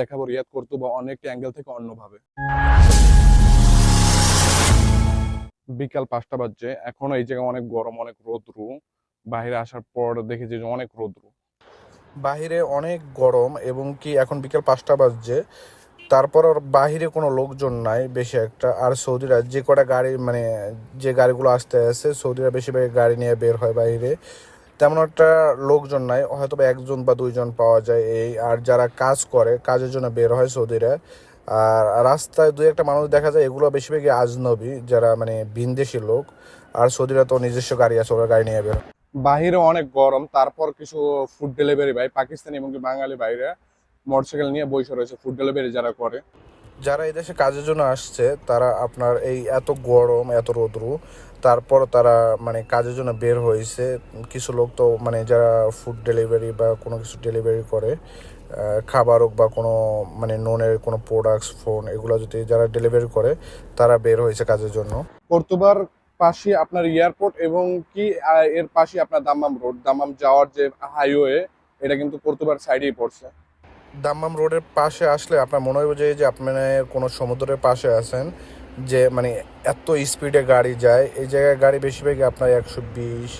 দেখাবো, রিয়াদ করতো বা অনেক অ্যাঙ্গেল থেকে অন্যভাবে। বিকাল পাঁচটা বাজছে, এখনও এই জায়গায় অনেক গরম, অনেক রোদ্রু। বাইরে আসার পর দেখেছি যে অনেক রোদ্রু। বাহিরে অনেক গরম এবং কি এখন বিকেল পাঁচটা বাজছে, তারপর বাহিরে কোনো লোকজন নাই বেশি একটা। আর সৌদিরা যে কটা গাড়ি মানে যে গাড়িগুলো আসতে আসে সৌদিরা বেশিরভাগ গাড়ি নিয়ে বের হয় বাইরে। তেমন একটা লোকজন নাই হয়তো বা একজন বা দুইজন পাওয়া যায় এই, আর যারা কাজ করে, কাজের জন্য বের হয় সৌদিরা। আর রাস্তায় দুই একটা মানুষ দেখা যায়, এগুলো বেশিরভাগই আজনবী, যারা মানে ভিনদেশি লোক। আর সৌদিরা তো নিজস্ব গাড়ি আছে, ওরা গাড়ি নিয়ে বের বাহিরে অনেক গরম, তারপর কিছু ফুড ডেলিভারি ভাই, পাকিস্তানি এবং বাঙালি বাইরে মোটরসাইকেল নিয়ে বসে রয়েছে ফুড ডেলিভারি যারা করে। যারা এই দেশে কাজের জন্য আসছে, তারা আপনার এই এত গরম, এত রোদ্রু, তারপর তারা মানে কাজের জন্য বের হয়েছে। কিছু লোক তো মানে যারা ফুড ডেলিভারি বা কোনো কিছু ডেলিভারি করে খাবার হোক বা কোনো মানে নোনের কোনো প্রোডাক্টস ফোন এগুলো যদি যারা ডেলিভারি করে, তারা বের হয়েছে কাজের জন্য। কর্তুবার পাশে আপনার এয়ারপোর্ট এবং কি এর পাশে আপনার দাম্মাম রোড দাম্মাম যাওয়ার যে হাইওয়ে এটা কিন্তু কর্তুবার সাইডেই পড়ছে। দাম্মাম রোডের পাশে আসলে আপনার মনে হবে যে যে আপনি কোনো সমুদ্রের পাশে আছেন, যে মানে এত স্পিডে গাড়ি যায়, এই জায়গায় গাড়ি বেশিরভাগই আপনার একশো বিশ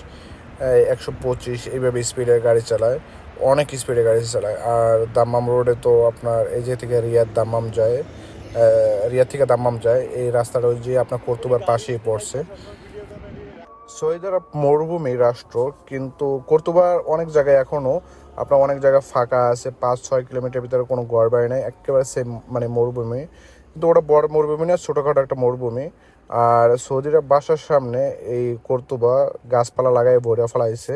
একশো পঁচিশ এইভাবে স্পিডে গাড়ি চালায়, অনেক স্পিডে গাড়ি চালায়। আর দাম্মাম রোডে তো আপনার এই যে থেকে রিয়াদ দাম্মাম যায় রিয়াদ থেকে দাম্মাম যায়, এই রাস্তাটা ওই যে আপনার কর্তুবার পাশেই পড়ছে। সৌদি আরব মরুভূমি রাষ্ট্র, কিন্তু কর্তুবার অনেক জায়গায় এখনও আপনার অনেক জায়গা ফাঁকা আছে পাঁচ ছয় কিলোমিটার ভিতরে কোনো ঘর বাড়ি নেই, একেবারে সেম মানে মরুভূমি। কিন্তু ওটা বড় মরুভূমি না, ছোটোখাটো একটা মরুভূমি। আর সৌদিরা বাসার সামনে এই কর্তুবা গাছপালা লাগাই ভরে ফেলাইছে।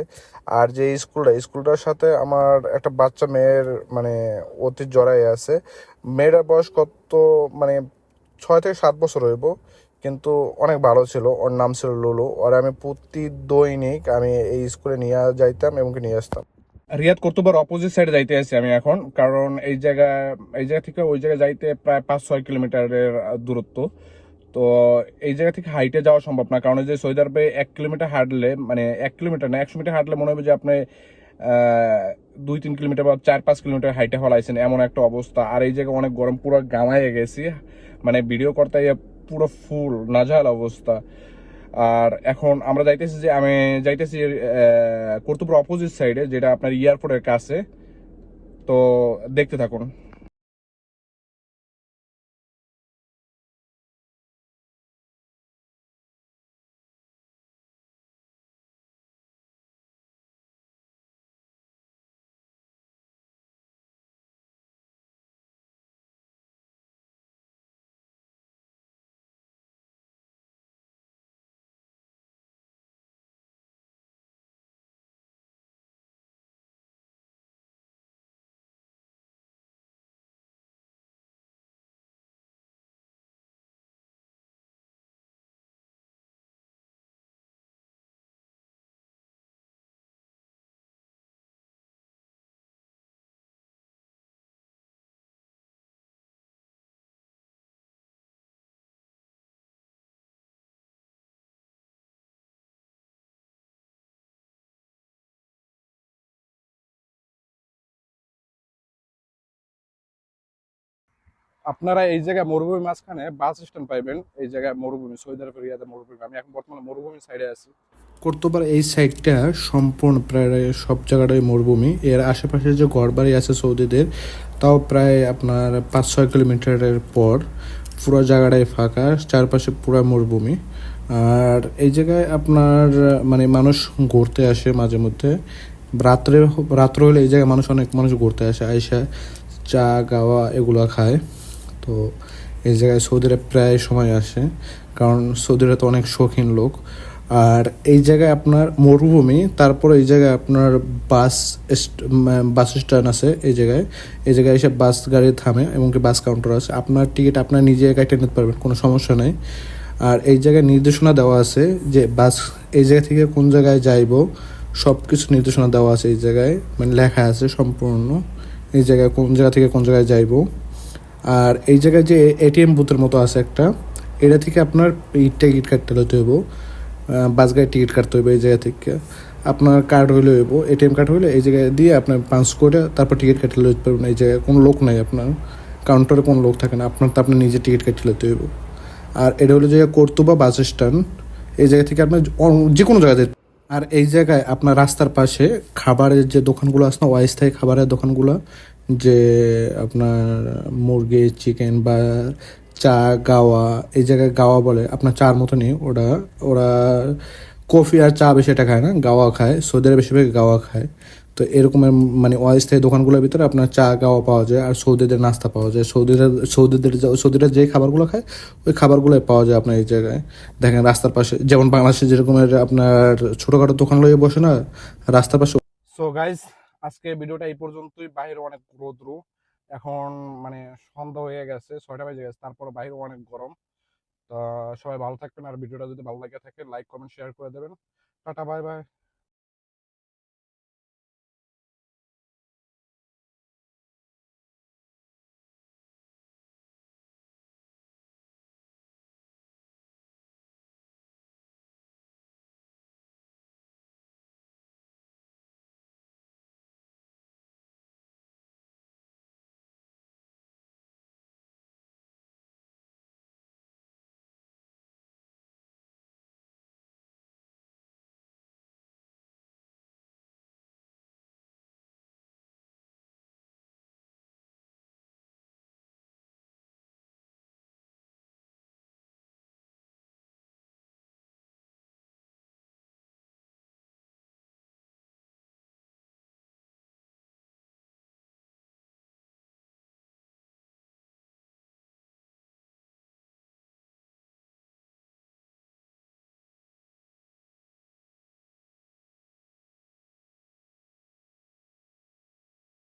আর যে স্কুলটা, স্কুলটার সাথে আমার একটা বাচ্চা মেয়ের মানে অতি জড়াই আছে। মেয়েটার বয়স কত মানে ছয় থেকে সাত বছর হইব। কিন্তু অনেক ভালো ছিল। ওর নাম ছিল লুলু। আর আমি প্রতি দৈনিক আমি এই স্কুলে নিয়ে যাইতাম এবং নিয়ে আসতাম। রিয়াদ কর্তুবার অপোজিট সাইডে যাইতে আছি আমি এখন, কারণ এই জায়গা এই জায়গা থেকে ওই জায়গায় যাইতে প্রায় পাঁচ ছয় কিলোমিটারের দূরত্ব। তো এই জায়গা থেকে হাইটে যাওয়া সম্ভব না, কারণ যে সৌদি আরবে এক কিলোমিটার হাঁটলে মানে এক কিলোমিটার না, একশো মিটার হাঁটলে মনে হবে যে আপনি দুই তিন কিলোমিটার বা চার পাঁচ কিলোমিটার হাইটে হলাইছেন এমন একটা অবস্থা। আর এই জায়গায় অনেক গরম, পুরো গামায় গেছি। মানে ভিডিও করতে পুরো ফুল নাজাল অবস্থা। আর এখন আমরা যাইতেছি যে, আমি যাইতেছি কর্তব্য অপোজিট সাইডে যেটা আপনার এয়ারপোর্টের কাছে। তো দেখতে থাকুন। আপনারা এই জায়গায় মরুভূমি মাঝখানে বাস স্ট্যান্ড পাইবেন, এই জায়গায় মরুভূমি সৌদি মরুভূমি। আমি এখন বর্তমানে মরুভূমি সাইডে আছি। কর্তোবার এই সাইডটা সম্পূর্ণ প্রায় সব জায়গাটাই মরুভূমি। এর আশেপাশে যে ঘরবাড়ি আছে সৌদিদের, তাও প্রায় আপনার পাঁচ ছয় কিলোমিটারের পর পুরো জায়গাটাই ফাঁকা, চারপাশে পুরো মরুভূমি। আর এই জায়গায় আপনার মানে মানুষ ঘুরতে আসে মাঝে মধ্যে। রাত্রে রাত্রে হলে এই জায়গায় মানুষ অনেক মানুষ ঘুরতে আসে, আইসা চা, গাওয়া এগুলো খায়। তো এই জায়গায় সৌদিরা প্রায় সময় আসে, কারণ সৌদিরা তো অনেক শৌখিন লোক। আর এই জায়গায় আপনার মরুভূমি, তারপর এই জায়গায় আপনার বাস বাস স্ট্যান্ড আছে এই জায়গায়। এই জায়গায় এসে বাস গাড়ি থামে এবং কি বাস কাউন্টার আছে। আপনার টিকিট আপনার নিজে কেটে নিতে পারবেন, কোনো সমস্যা নেই। আর এই জায়গায় নির্দেশনা দেওয়া আছে যে বাস এই জায়গা থেকে কোন জায়গায় যাইব সব কিছু নির্দেশনা দেওয়া আছে এই জায়গায়। মানে লেখা আছে সম্পূর্ণ, এই জায়গায় কোন জায়গা থেকে কোন জায়গায় যাইব। আর এই জায়গায় যে এটিএম বুথের মতো আছে একটা, এটা থেকে আপনার টিকিট কাটতে হতে হইব। বাস গাড়ির টিকিট কাটতে হইবে এই জায়গা থেকে। আপনার কার্ড হইলে হইব এটিএম কার্ড হইলে এই জায়গায় দিয়ে আপনার পাঁচ করে তারপর টিকিট কাটতে লইতে পারবেন। এই জায়গায় কোনো লোক নাই আপনার কাউন্টারে কোনো লোক থাকে না, আপনার তো আপনি নিজে টিকিট কাটতে লইতে হইব। আর এটা হলো জায়গা কর্তুবা বাস স্ট্যান্ড এই জায়গা থেকে আপনার যে কোনো জায়গাতে। আর এই জায়গায় আপনার রাস্তার পাশে খাবারের যে দোকানগুলো আছে না, অস্থায়ী খাবারের দোকানগুলো যে আপনার মুরগি চিকেন বা চা, গাওয়া, এই জায়গায় গাওয়া বলে, আপনার চার মতনই ওরা ওরা কফি আর চা বেশি এটা খায় না, গাওয়া খায় সৌদিরা বেশিরভাগ গাওয়া খায়। তো এরকমের মানে অস্থায়ী দোকানগুলোর ভিতরে আপনার চা, গাওয়া পাওয়া যায় আর সৌদিদের নাস্তা পাওয়া যায়। সৌদিরা, সৌদিদের সৌদিরা যে খাবারগুলো খায়, ওই খাবারগুলোই পাওয়া যায় আপনার এই জায়গায়। দেখেন রাস্তার পাশে, যেমন বাংলাদেশে যেরকমের আপনার ছোটোখাটো দোকান লইয়ে বসে না, রাস্তার পাশে সো গাইজ আজকে ভিডিওটা এই পর্যন্তই। বাইরে অনেক রৌদ্র। এখন মানে সন্ধ্যা হয়ে গেছে, ছয়টা বেজে গেছে, তারপরে বাইরে অনেক গরম। তা সবাই ভালো থাকবেন, আর ভিডিওটা যদি ভালো লাগে থাকে লাইক কমেন্ট শেয়ার করে দেবেন। Tata bye bye